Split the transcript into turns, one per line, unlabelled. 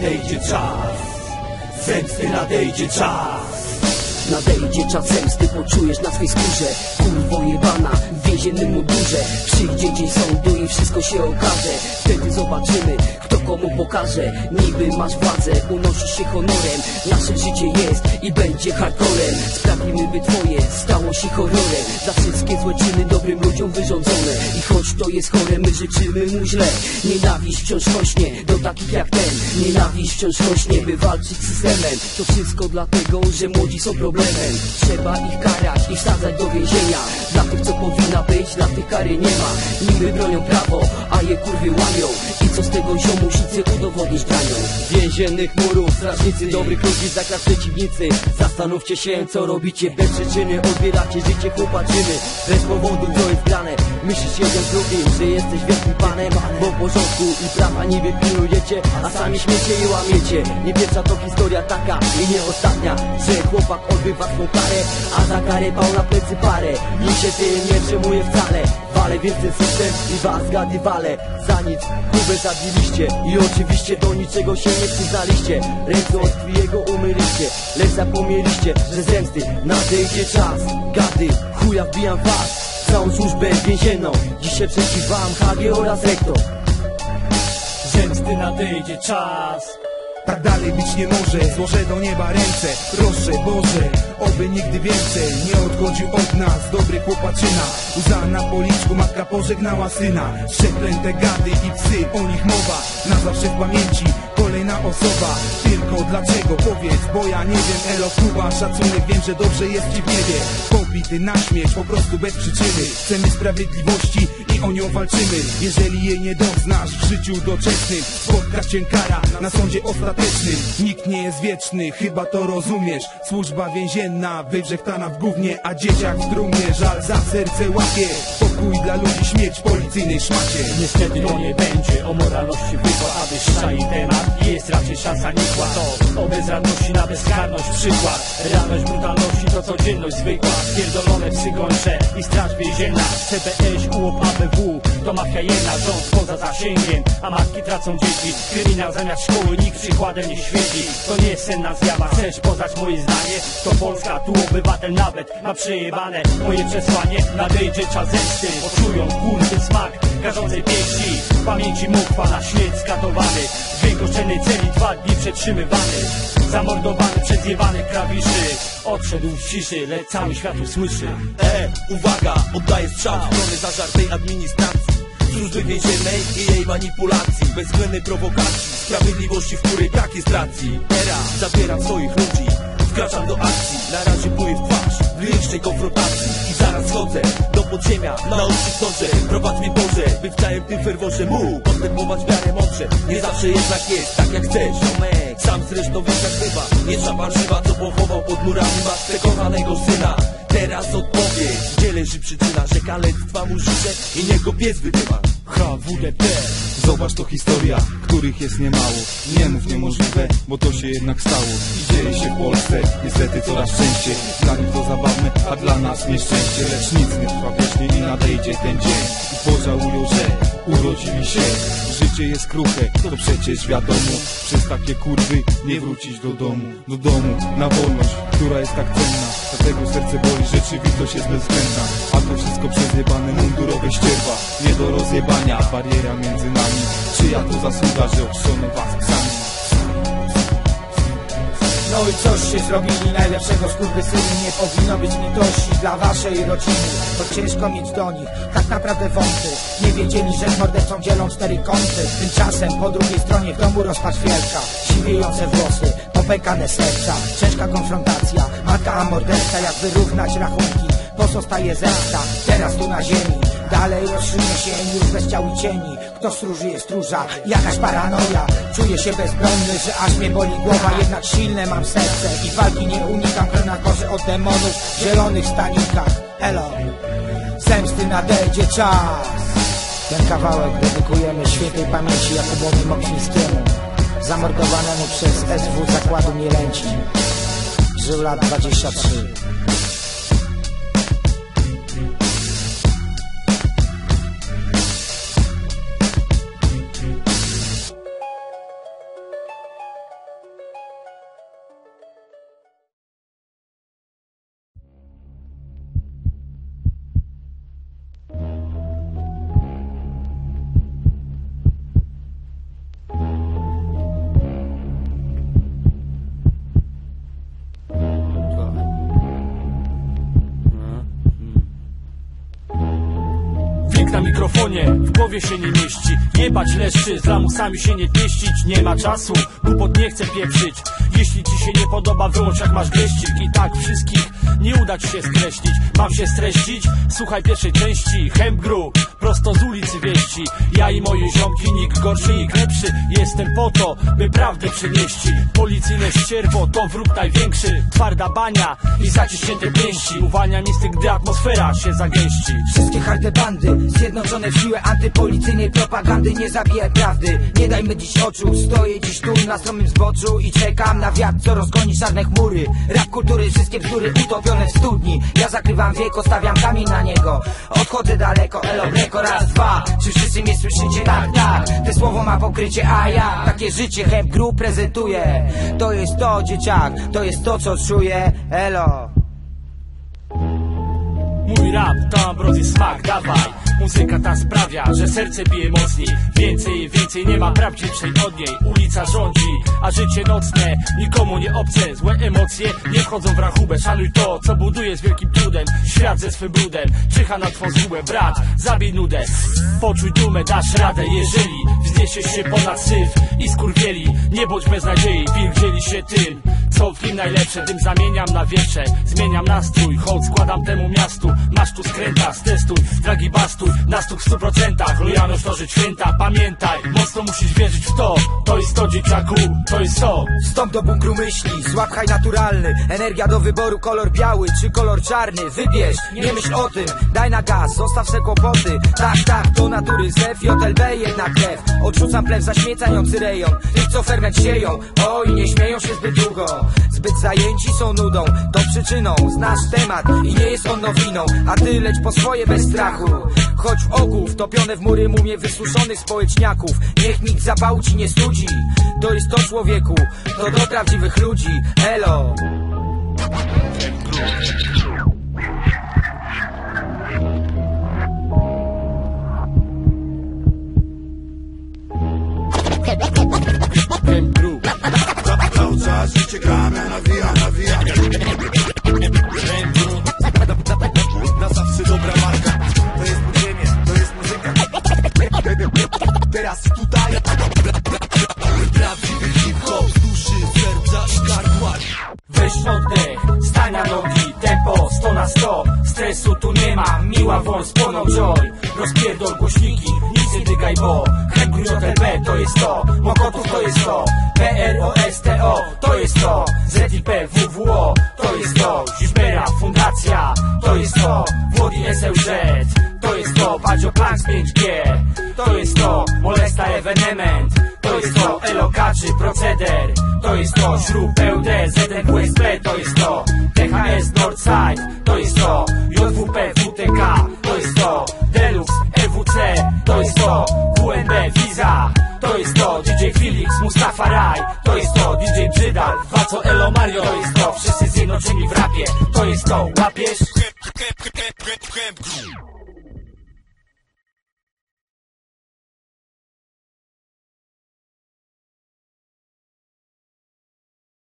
Nadejdzie czas. Zemsty nadejdzie czas.
Nadejdzie czas zemsty, poczujesz na swej skórze. Kurwo jebana w więziennym mundurze Przyjdzie dzień sądu i wszystko się okaże. Wtedy zobaczymy, kto komu pokaże. Niby masz władzę, unosisz się honorem. Nasze życie jest i będzie hardcorem Sprawimy by twoje stało się horrorem Za wszystkie złe czyny dobrym ludziom wyrządzone. I choć to jest chore, my życzymy mu źle. Nienawiść wciąż rośnie do takich jak ten. Nienawiść wciąż rośnie, by walczyć z systemem. To wszystko dlatego, że młodzi są problemem. Trzeba ich karać i wsadzać do więzienia. Dla tych co powinna być, dla tych kary nie ma. Niby bronią prawo, a je kurwy łamią Tego ziomusicy udowodnić branią
Więziennych murów, strażnicy dobrych ludzi, zakaz przeciwnicy Zastanówcie się co robicie, bez przyczyny. Odbieracie życie chłopaczyny, bez powodu co jest grane Myślisz jeden z drugim, że jesteś wielkim panem Bo porządku i prawa niby pilnujecie A sami śmiecie i łamiecie. Nie pierwsza to historia taka i nie ostatnia Że chłopak odbywa swą karę A za karę pał na plecy parę. Nikt się tym nie przejmuje wcale Wale więc ten system i was gady wale. Za nic Kubę zabiliście I oczywiście do niczego się nie przyznaliście. Ręce od jego umyliście Lecz zapomnieliście, że zemsty nadejdzie czas. Gady, chuja wbijam was Całą służbę więzienną. Dzisiaj przeciw wam HG oraz rektor
Zemsty nadejdzie czas.
Tak dalej być nie może, złożę do nieba ręce. Proszę Boże, oby nigdy więcej Nie odchodził od nas dobry chłopaczyna. Łza na policzku, matka pożegnała syna. Przeklęte gady i psy, o nich mowa. Na zawsze w pamięci, kolejna osoba. Tylko dlaczego, powiedz, bo ja nie wiem. Elo Kuba, szacunek, wiem, że dobrze jest ci w niebie. Pobity na śmierć, po prostu bez przyczyny. Chcemy sprawiedliwości i o nią walczymy. Jeżeli jej nie doznasz w życiu doczesnym Spotka cię kara na sądzie ostatecznym. Nikt nie jest wieczny, chyba to rozumiesz. Służba więzienna, wywrzechtana w gównie A dzieciak w trumnie, żal za serce łapie Pokój dla ludzi, śmierć policyjnej szmacie.
Niestety to nie będzie o moralności wykład Aby szczaił temat. I jest raczej szansa nikła To o bezradności na bezkarność przykład Realność brutalności to codzienność zwykła. Pierdolone psy gończe i straż więzienna. CBS, UOP, ABW to mafia jedna. Rząd poza zasięgiem, a matki tracą dzieci. Kryminał zamiast szkoły, nikt przykładem nie świeci. To nie jest senna zjawa, chcesz poznać moje zdanie? To Polska, tu obywatel nawet ma przejebane. Moje przesłanie, nadejdzie czas zemsty Poczują kurwy smak karzącej pieści. Pamięci mógł na śmierć skatowany W wygoszonej celi dwa dni przetrzymywany. Zamordowany przez jebanych krawiszy Odszedł w ciszy, lecz cały świat usłyszy.
E, uwaga, oddaję strzał w stronę zażartej administracji. Służby więziennej i jej manipulacji. Bezwzględnej prowokacji. Sprawiedliwości, w której brak jest racji. Era, zabieram swoich ludzi. Wkraczam do akcji, na razie pluję w twarz. W lirycznej konfrontacji zaraz schodzę do podziemia Na ostrzu sądzę, prowadź mnie Boże By w całym tym ferworze. Mógł Postępować w miarę mądrze. Nie zawsze jednak jest tak jak chcesz Ziomek, sam zresztą wiesz jak bywa Nie trzeba żywa, co pochował pod murami Matce kochanego syna. Teraz odpowiedź, gdzie leży przyczyna Że kalectwa mu życzę i niech go pies wydyma
HWDP
Zobacz to historia, których jest niemało. Nie mów niemożliwe, bo to się jednak stało. I dzieje się w Polsce, niestety coraz częściej. Dla nich to zabawne, a dla nas nieszczęście. Lecz nic nie trwa wiecznie i nadejdzie ten dzień. I pożałują, że urodzili się. Życie jest kruche, to przecież wiadomo. Przez takie kurwy nie wrócić do domu Do domu, na wolność, która jest tak cenna. Dlatego serce boli, rzeczywistość jest bezwzględna. A to wszystko przez jebane mundurowe ścierwa. Nie do rozjebania, bariera między nami. Czyja to zasługa, że oczono was psami
No i coś się zrobili, najlepszego skurwysynu Nie powinno być litości dla waszej rodziny To ciężko mieć do nich, tak naprawdę wąty. Nie wiedzieli, że z mordercą dzielą cztery kąty. Tymczasem po drugiej stronie w domu rozpacz wielka Siwiejące włosy, popękane serca. Ciężka konfrontacja, matka a morderca Jak wyrównać rachunki, pozostaje zemsta Teraz tu na ziemi Dalej rozszynie się już bez ciał i cieni. Kto stróży jest stróża, jakaś paranoja. Czuję się bezbronny, że aż mnie boli głowa. Jednak silne mam serce i walki nie unikam. Krew na korze od demonów w zielonych stanikach. Elo, zemsty nadejdzie czas. Ten kawałek dedykujemy świętej pamięci Jakubowi Mokrzyńskiemu Zamordowanemu przez SW Zakładu Mielęci. Żył lat 23
płonie, w głowie się nie mieści. Jebać leszczy, z lamusami się nie pieścić. Nie ma czasu, głupot nie chce pieprzyć. Jeśli ci się nie podoba, wyłącz jak masz geścik. I tak wszystkich nie uda ci się skreślić. Mam się streścić? Słuchaj pierwszej części. Hempgru, prosto z ulicy wieści. Ja i moje ziomki, nikt gorszy, nikt lepszy. Jestem po to, by prawdę przynieść. Policyjne ścierwo to wróg największy. Twarda bania i zaciśnięte pięści. Uwalnia instynkt, gdy atmosfera się zagęści.
Wszystkie harde bandy Zjednoczone siłę antypolicyjnej propagandy Nie zabijaj prawdy, nie dajmy dziś oczu Stoję dziś tu na stromym zboczu I czekam na wiatr, co rozgoni czarne chmury. Rap kultury, wszystkie bzdury utopione w studni. Ja zakrywam wieko, stawiam kamień na niego. Odchodzę daleko, elo mleko, raz, dwa. Czy wszyscy mnie słyszycie? Tak, tak. Te słowo ma pokrycie, a ja Takie życie Hemp Group prezentuje To jest to, dzieciak, to jest to, co czuję. Elo.
Mój rap to ambrozji smak, dawaj Muzyka ta sprawia, że serce bije mocniej. Więcej, więcej nie ma prawdziwszej od niej. Ulica rządzi, a życie nocne Nikomu nie obce, złe emocje Nie wchodzą w rachubę, szanuj to, co buduje z wielkim trudem. Świat ze swym brudem, czyha na twą zgubę Brat, zabij nudę, poczuj dumę, dasz radę. Jeżeli wzniesiesz się ponad syf i skurwieli Nie bądź bez nadziei, wilk dzieli się tym Co w nim najlepsze, tym zamieniam na wietrze Zmieniam nastrój, hołd składam temu miastu. Masz tu skręta, stestuj, dragi bastuj Na stół w stu procentach, lojalność to żyć święta. Pamiętaj, mocno musisz wierzyć w to. To jest to dzieciaku, to jest to.
Wstąp do bunkru myśli, złap haj naturalny. Energia do wyboru, kolor biały czy kolor czarny. Wybierz, nie myśl o tym, daj na gaz, zostaw se kłopoty. Tak, tak, to natury zew, JLB jednak krew Odrzucam plew zaśmiecający rejon. Tych co ferment sieją, oj nie śmieją się zbyt długo Zbyt zajęci są nudą, to przyczyną. Znasz temat i nie jest on nowiną A ty leć po swoje bez strachu. Chodź w oku, wtopione w mury mumie wysuszonych społeczniaków Niech nikt zapału ci nie studzi. To jest to człowieku, to do prawdziwych ludzi. Elo
Rozpierdol głośniki, nic nie dygaj, bo JLB to jest to, Mokotów to jest to PROSTO to jest to ZIP WWO to jest to Ziszbera Fundacja to jest to Włodi SLZ to jest to Padzio Planks 5G to jest to Molesta Evenement to jest to Elokaczy Proceder to jest to Śrub PUD ZWSP to jest to THS Northside to jest to JWP WTK to jest to Deluxe To jest to WNB Visa. To jest to DJ Felix Mustafa Raj. To jest to DJ Brzydal Waco Elo Mario. To jest to Wszyscy zjednoczeni w rapie. To jest to Łapiesz?